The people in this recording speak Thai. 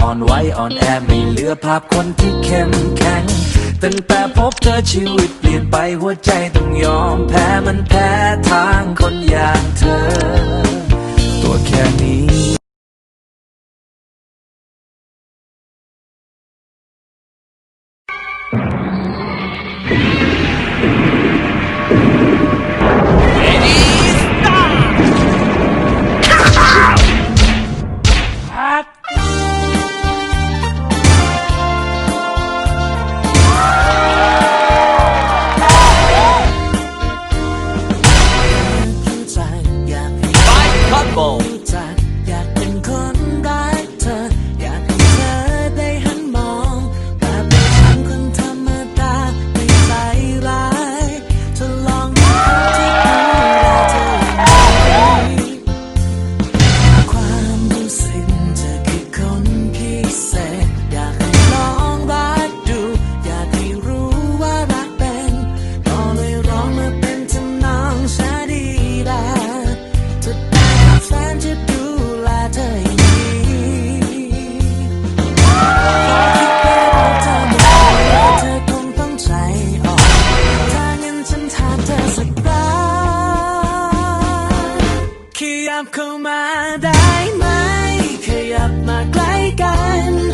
อ่อนไหวอ่อนแอไม่เหลือภาพคนที่เข้มแข็งตั้งแต่พบเธอชีวิตเปลี่ยนไปหัวใจต้องยอมแพ้มันแพ้ทางคนอย่างเธอ ยับเข้ามาได้ไหม ขยับมาใกล้กัน